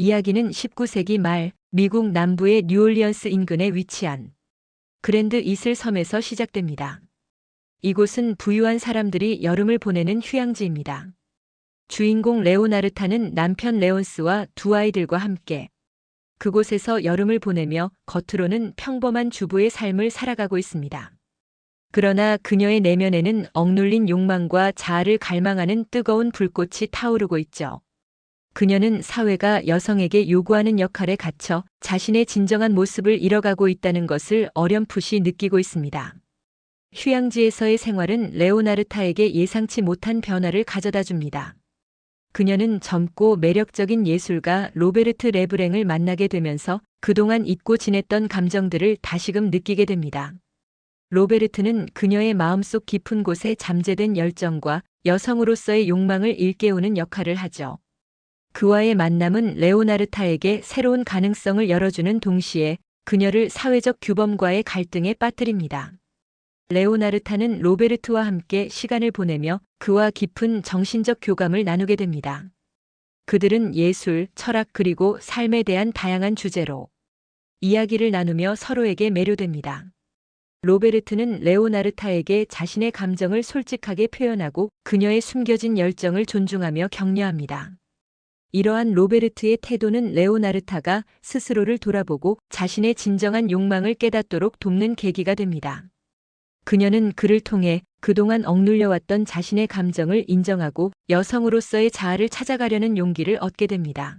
이야기는 19세기 말 미국 남부의 뉴올리언스 인근에 위치한 그랜드 이슬 섬에서 시작됩니다. 이곳은 부유한 사람들이 여름을 보내는 휴양지입니다. 주인공 레오나르타는 남편 레온스와 두 아이들과 함께 그곳에서 여름을 보내며 겉으로는 평범한 주부의 삶을 살아가고 있습니다. 그러나 그녀의 내면에는 억눌린 욕망과 자아를 갈망하는 뜨거운 불꽃이 타오르고 있죠. 그녀는 사회가 여성에게 요구하는 역할에 갇혀 자신의 진정한 모습을 잃어가고 있다는 것을 어렴풋이 느끼고 있습니다. 휴양지에서의 생활은 레오나르타에게 예상치 못한 변화를 가져다 줍니다. 그녀는 젊고 매력적인 예술가 로베르트 레브랭을 만나게 되면서 그동안 잊고 지냈던 감정들을 다시금 느끼게 됩니다. 로베르트는 그녀의 마음속 깊은 곳에 잠재된 열정과 여성으로서의 욕망을 일깨우는 역할을 하죠. 그와의 만남은 레오나르타에게 새로운 가능성을 열어주는 동시에 그녀를 사회적 규범과의 갈등에 빠뜨립니다. 레오나르타는 로베르트와 함께 시간을 보내며 그와 깊은 정신적 교감을 나누게 됩니다. 그들은 예술, 철학 그리고 삶에 대한 다양한 주제로 이야기를 나누며 서로에게 매료됩니다. 로베르트는 레오나르타에게 자신의 감정을 솔직하게 표현하고 그녀의 숨겨진 열정을 존중하며 격려합니다. 이러한 로베르트의 태도는 레오나르타가 스스로를 돌아보고 자신의 진정한 욕망을 깨닫도록 돕는 계기가 됩니다. 그녀는 그를 통해 그동안 억눌려왔던 자신의 감정을 인정하고 여성으로서의 자아를 찾아가려는 용기를 얻게 됩니다.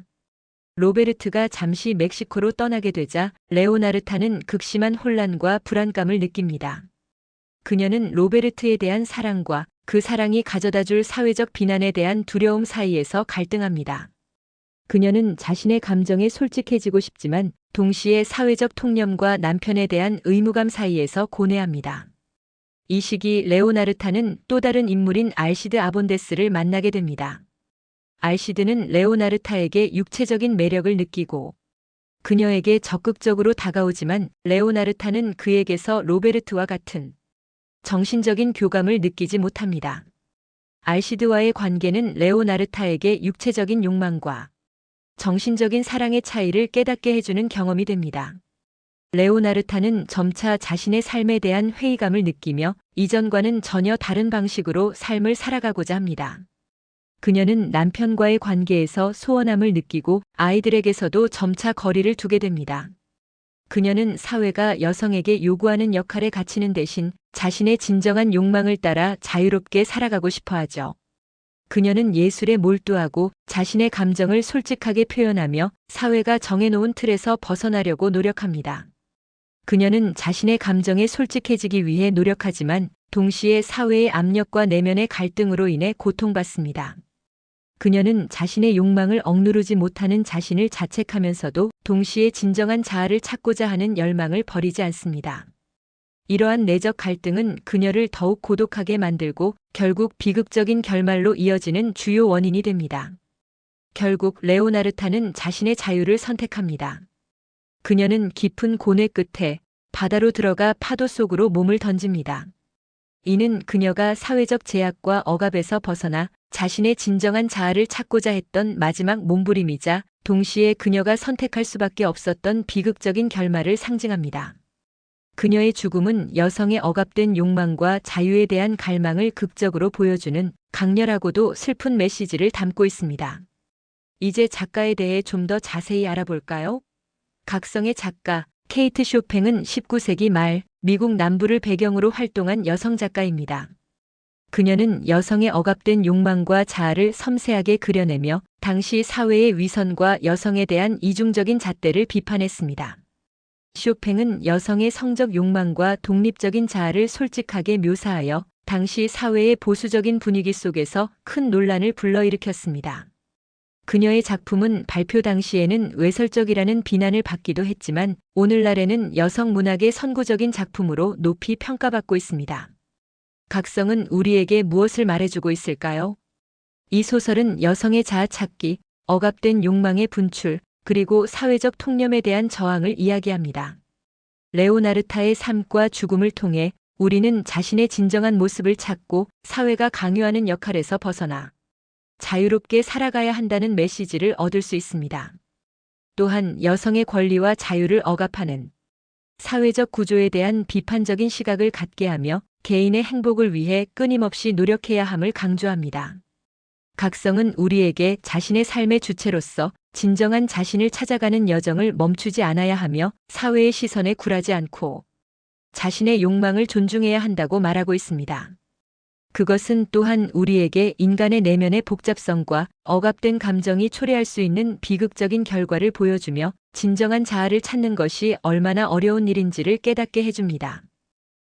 로베르트가 잠시 멕시코로 떠나게 되자 레오나르타는 극심한 혼란과 불안감을 느낍니다. 그녀는 로베르트에 대한 사랑과 그 사랑이 가져다 줄 사회적 비난에 대한 두려움 사이에서 갈등합니다. 그녀는 자신의 감정에 솔직해지고 싶지만 동시에 사회적 통념과 남편에 대한 의무감 사이에서 고뇌합니다. 이 시기 레오나르타는 또 다른 인물인 알시드 아본데스를 만나게 됩니다. 알시드는 레오나르타에게 육체적인 매력을 느끼고 그녀에게 적극적으로 다가오지만 레오나르타는 그에게서 로베르트와 같은 정신적인 교감을 느끼지 못합니다. 알시드와의 관계는 레오나르타에게 육체적인 욕망과 정신적인 사랑의 차이를 깨닫게 해주는 경험이 됩니다. 레오나르타는 점차 자신의 삶에 대한 회의감을 느끼며 이전과는 전혀 다른 방식으로 삶을 살아가고자 합니다. 그녀는 남편과의 관계에서 소원함을 느끼고 아이들에게서도 점차 거리를 두게 됩니다. 그녀는 사회가 여성에게 요구하는 역할에 갇히는 대신 자신의 진정한 욕망을 따라 자유롭게 살아가고 싶어 하죠. 그녀는 예술에 몰두하고 자신의 감정을 솔직하게 표현하며 사회가 정해놓은 틀에서 벗어나려고 노력합니다. 그녀는 자신의 감정에 솔직해지기 위해 노력하지만 동시에 사회의 압력과 내면의 갈등으로 인해 고통받습니다. 그녀는 자신의 욕망을 억누르지 못하는 자신을 자책하면서도 동시에 진정한 자아를 찾고자 하는 열망을 버리지 않습니다. 이러한 내적 갈등은 그녀를 더욱 고독하게 만들고 결국 비극적인 결말로 이어지는 주요 원인이 됩니다. 결국 레오나르타는 자신의 자유를 선택합니다. 그녀는 깊은 고뇌 끝에 바다로 들어가 파도 속으로 몸을 던집니다. 이는 그녀가 사회적 제약과 억압에서 벗어나 자신의 진정한 자아를 찾고자 했던 마지막 몸부림이자 동시에 그녀가 선택할 수밖에 없었던 비극적인 결말을 상징합니다. 그녀의 죽음은 여성의 억압된 욕망과 자유에 대한 갈망을 극적으로 보여주는 강렬하고도 슬픈 메시지를 담고 있습니다. 이제 작가에 대해 좀 더 자세히 알아볼까요? 각성의 작가 케이트 쇼팽은 19세기 말 미국 남부를 배경으로 활동한 여성 작가입니다. 그녀는 여성의 억압된 욕망과 자아를 섬세하게 그려내며 당시 사회의 위선과 여성에 대한 이중적인 잣대를 비판했습니다. 쇼팽은 여성의 성적 욕망과 독립적인 자아를 솔직하게 묘사하여 당시 사회의 보수적인 분위기 속에서 큰 논란을 불러일으켰습니다. 그녀의 작품은 발표 당시에는 외설적이라는 비난을 받기도 했지만 오늘날에는 여성 문학의 선구적인 작품으로 높이 평가받고 있습니다. 각성은 우리에게 무엇을 말해주고 있을까요? 이 소설은 여성의 자아 찾기, 억압된 욕망의 분출, 그리고 사회적 통념에 대한 저항을 이야기합니다. 레오나르타의 삶과 죽음을 통해 우리는 자신의 진정한 모습을 찾고 사회가 강요하는 역할에서 벗어나 자유롭게 살아가야 한다는 메시지를 얻을 수 있습니다. 또한 여성의 권리와 자유를 억압하는 사회적 구조에 대한 비판적인 시각을 갖게 하며 개인의 행복을 위해 끊임없이 노력해야 함을 강조합니다. 각성은 우리에게 자신의 삶의 주체로서 진정한 자신을 찾아가는 여정을 멈추지 않아야 하며 사회의 시선에 굴하지 않고 자신의 욕망을 존중해야 한다고 말하고 있습니다. 그것은 또한 우리에게 인간의 내면의 복잡성과 억압된 감정이 초래할 수 있는 비극적인 결과를 보여주며 진정한 자아를 찾는 것이 얼마나 어려운 일인지를 깨닫게 해줍니다.